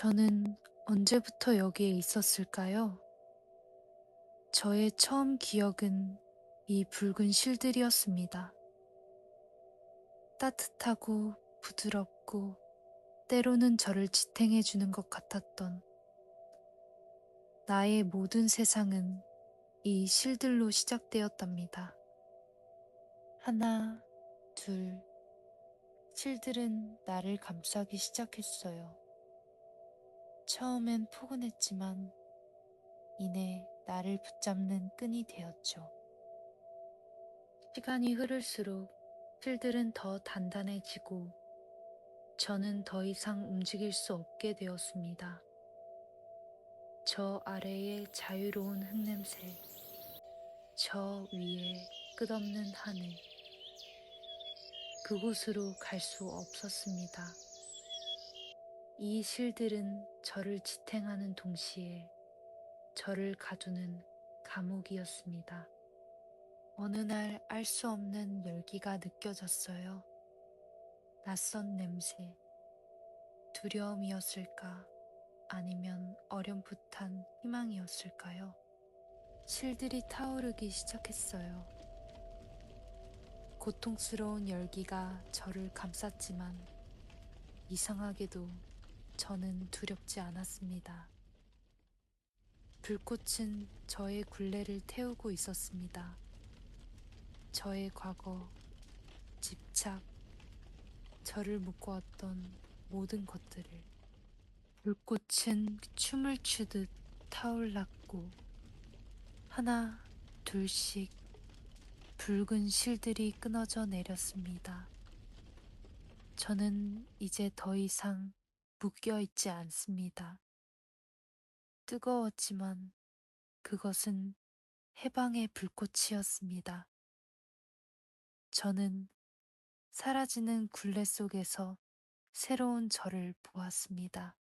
저는 언제부터 여기에 있었을까요? 저의 처음 기억은 이 붉은 실들이었습니다. 따뜻하고 부드럽고 때로는 저를 지탱해 주는 것 같았던 나의 모든 세상은 이 실들로 시작되었답니다. 하나, 둘, 실들은 나를 감싸기 시작했어요. 처음엔 포근했지만 이내 나를 붙잡는 끈이 되었죠. 시간이 흐를수록 실들은 더 단단해지고 저는 더 이상 움직일 수 없게 되었습니다. 저 아래의 자유로운 흙냄새, 저 위에 끝없는 하늘, 그곳으로 갈 수 없었습니다. 이 실들은 저를 지탱하는 동시에 저를 가두는 감옥이었습니다. 어느 날 알 수 없는 열기가 느껴졌어요. 낯선 냄새, 두려움이었을까? 아니면 어렴풋한 희망이었을까요? 실들이 타오르기 시작했어요. 고통스러운 열기가 저를 감쌌지만 이상하게도 저는 두렵지 않았습니다. 불꽃은 저의 굴레를 태우고 있었습니다. 저의 과거, 집착, 저를 묶어왔던 모든 것들을 불꽃은 춤을 추듯 타올랐고 하나 둘씩 붉은 실들이 끊어져 내렸습니다. 저는 이제 더 이상 묶여 있지 않습니다. 뜨거웠지만 그것은 해방의 불꽃이었습니다. 저는 사라지는 굴레 속에서 새로운 저를 보았습니다.